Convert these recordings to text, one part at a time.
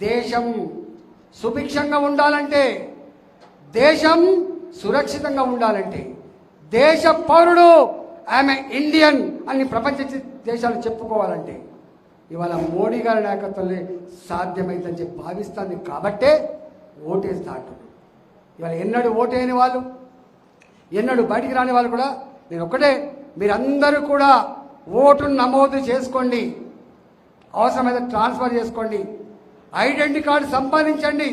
దేశం సుభిక్షంగా ఉండాలంటే దేశం సురక్షితంగా ఉండాలంటే దేశ పౌరుడు ఆమె ఇండియన్ అని ప్రపంచ దేశాలు చెప్పుకోవాలంటే ఇవాళ మోడీ గారి నాయకత్వంలో సాధ్యమైందని చెప్పి భావిస్తాను కాబట్టే ఓటేసి దాటు ఇవాళ ఎన్నడూ ఓటేయని వాళ్ళు ఎన్నడూ బయటికి రాని వాళ్ళు కూడా నేను ఒక్కటే మీరందరూ కూడా ఓటును నమోదు చేసుకోండి అవసరమైతే ట్రాన్స్ఫర్ చేసుకోండి ఐడెంటిటీ కార్డు సంపాదించండి.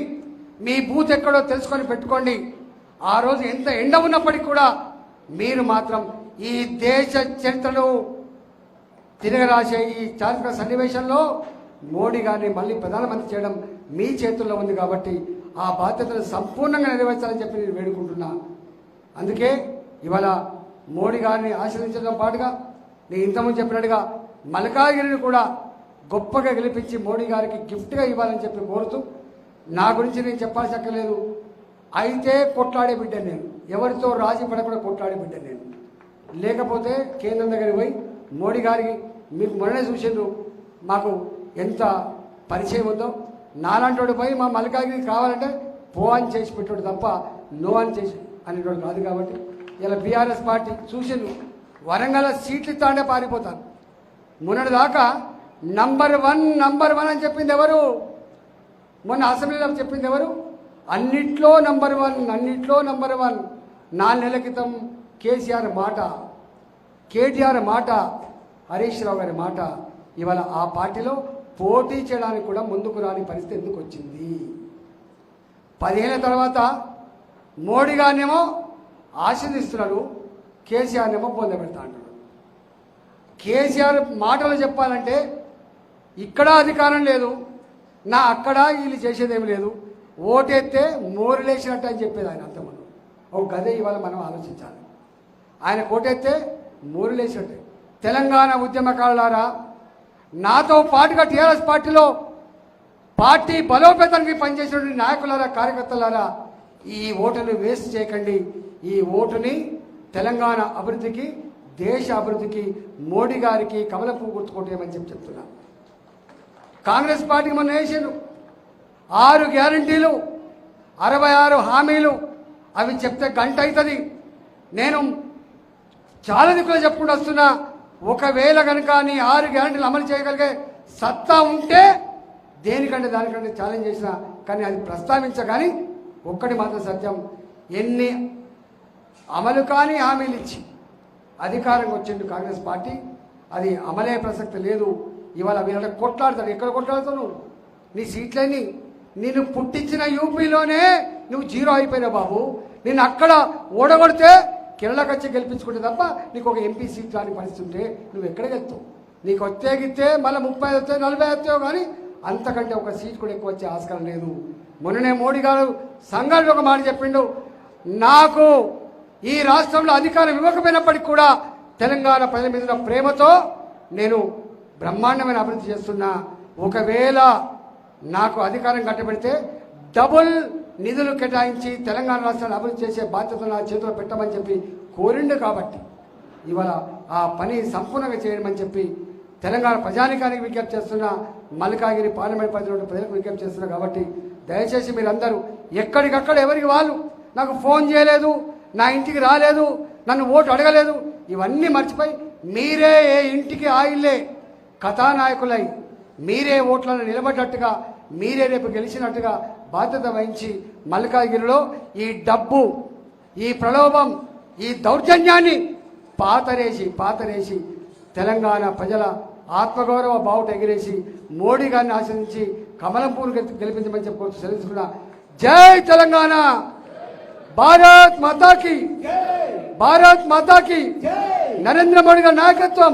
మీ బూత్ ఎక్కడో తెలుసుకొని పెట్టుకోండి. ఆ రోజు ఎంత ఎండ ఉన్నప్పటికీ కూడా మీరు మాత్రం ఈ దేశ చరిత్రను తిరగరాసే ఈ చారిత్రక సన్నివేశంలో మోడీ గారిని మళ్ళీ ప్రధానమంత్రి చేయడం మీ చేతుల్లో ఉంది కాబట్టి ఆ బాధ్యతను సంపూర్ణంగా నెరవేర్చాలని చెప్పి నేను వేడుకుంటున్నా. అందుకే ఇవాళ మోడీ గారిని ఆశ్రయించడం పాటుగా నేను ఇంతకుముందు చెప్పినట్టుగా మల్కాగిరిని కూడా గొప్పగా గెలిపించి మోడీ గారికి గిఫ్ట్గా ఇవ్వాలని చెప్పి కోరుతూ నా గురించి నేను చెప్పాల్సి అక్కర్లేదు అయితే కొట్లాడే బిడ్డ నేను. ఎవరితో రాజీ పడకుండా కొట్లాడే బిడ్డ నేను. లేకపోతే కేంద్రం దగ్గరికి పోయి మోడీ గారికి మీకు మొన్ననే చూసిండ్రు మాకు ఎంత పరిచయం ఉందో. నాలాంటి పోయి మా మల్లికాగిరి కావాలంటే పో అని చేసి పెట్టాడు తప్ప నో అని చేసి అనేటోడు కాదు కాబట్టి ఇలా బీఆర్ఎస్ పార్టీ చూసిండ్రు. వరంగల్ సీట్లు తాండే పారిపోతాను మొన్నటి దాకా నంబర్ వన్ నంబర్ వన్ అని చెప్పింది ఎవరు? మొన్న అసెంబ్లీలో చెప్పింది ఎవరు? అన్నిట్లో నంబర్ వన్ అన్నిట్లో నంబర్ వన్. నాలుగు నెలల క్రితం కేసీఆర్ మాట కేటీఆర్ మాట హరీష్ రావు గారి మాట. ఇవాళ ఆ పార్టీలో పోటీ చేయడానికి కూడా ముందుకు రాని పరిస్థితి ఎందుకు వచ్చింది? పదిహేను తర్వాత మోడీ గారినేమో ఆశీర్దిస్తున్నాడు కేసీఆర్నేమో పొందబెడతా అంటాడు కేసీఆర్ మాటలు చెప్పాలంటే ఇక్కడ అధికారం లేదు. నా అక్కడ వీళ్ళు చేసేదేమి లేదు. ఓటెత్తే మోరులేసినట్టు అని చెప్పేది ఆయన అంతమంది ఒక గదే ఇవాళ మనం ఆలోచించాలి. ఆయన కోటెత్తే మోరులేసినట్టే తెలంగాణ ఉద్యమకారులారా నాతో పాటుగా టీఆర్ఎస్ పార్టీలో పార్టీ బలోపేతానికి పనిచేసినటువంటి నాయకులారా కార్యకర్తలారా ఈ ఓటును వేస్ట్ చేయకండి. ఈ ఓటుని తెలంగాణ అభివృద్ధికి దేశ అభివృద్ధికి మోడీ గారికి కమలపు పువ్వు చెప్పి చెప్తున్నాను కాంగ్రెస్ పార్టీకి మొన్న వేసారు ఆరు గ్యారంటీలు అరవై ఆరు హామీలు అవి చెప్తే గంట అవుతుంది నేను చాలా దిక్కులు చెప్పుకుంటూ వస్తున్నా ఒకవేళ కనుక నీ ఆరు గ్యారంటీలు అమలు చేయగలిగే సత్తా ఉంటే దేనికంటే దానికంటే ఛాలెంజ్ చేసిన కానీ అది ప్రస్తావించగాని ఒక్కటి మాత్రం సత్యం ఎన్ని అమలు కాని హామీలు ఇచ్చి అధికారంగా వచ్చిండు కాంగ్రెస్ పార్టీ అది అమలే ప్రసక్తి లేదు. ఇవాళ వీళ్ళ కొట్లాడతాడు ఎక్కడ కొట్లాడతావు నువ్వు నీ సీట్లని నేను పుట్టించిన యూపీలోనే నువ్వు జీరో అయిపోయినా బాబు. నేను అక్కడ ఓడగొడితే కిరళకచ్చి గెలిపించుకుంటే తప్ప నీకు ఒక ఎంపీ సీట్ రాని పరిస్థితి ఉంటే నువ్వు ఎక్కడికి వెళ్తావు? నీకు వచ్చేగితే మళ్ళీ ముప్పై వస్తే నలభై వస్తావు కానీ అంతకంటే ఒక సీట్ కూడా ఎక్కువ వచ్చే ఆస్కారం లేదు. మొన్ననే మోడీ గారు సంఘాలు ఒక మాట చెప్పిండు. నాకు ఈ రాష్ట్రంలో అధికారం ఇవ్వకపోయినప్పటికీ కూడా తెలంగాణ ప్రజల మీద ప్రేమతో నేను బ్రహ్మాండమైన అభివృద్ధి చేస్తున్నా ఒకవేళ నాకు అధికారం కట్టబెడితే డబుల్ నిధులు కేటాయించి తెలంగాణ రాష్ట్రాన్ని అభివృద్ధి చేసే బాధ్యత నా చేతిలో పెట్టమని చెప్పి కోరిండు కాబట్టి ఇవాళ ఆ పని సంపూర్ణంగా చేయమని చెప్పి తెలంగాణ ప్రజానికానికి విజ్ఞప్తి చేస్తున్నా మల్కాగిరి పార్లమెంట్ పరిధిలో ప్రజలకు విజ్ఞప్తి చేస్తున్నా కాబట్టి దయచేసి మీరందరూ ఎక్కడికక్కడ ఎవరికి వాళ్ళు నాకు ఫోన్ చేయలేదు నా ఇంటికి రాలేదు నన్ను ఓటు అడగలేదు ఇవన్నీ మర్చిపోయి మీరే ఏ ఇంటికి ఆయిల్లే కథానాయకులై మీరే ఓట్లను నిలబడ్డట్టుగా మీరే రేపు గెలిచినట్టుగా బాధ్యత వహించి మల్కాగిరిలో ఈ డబ్బు ఈ ప్రలోభం ఈ దౌర్జన్యాన్ని పాతరేసి పాతరేసి తెలంగాణ ప్రజల ఆత్మగౌరవ బావుట ఎగిరేసి మోడీ గారిని ఆశ్రయించి కమలంపూర్ గెలిపించమని చెప్పుకోవచ్చు. సెలవుకున్నా జై తెలంగాణ! భారత్ మాతాకి! భారత్ మాతాకి! నరేంద్ర మోడీ గారి నాయకత్వం!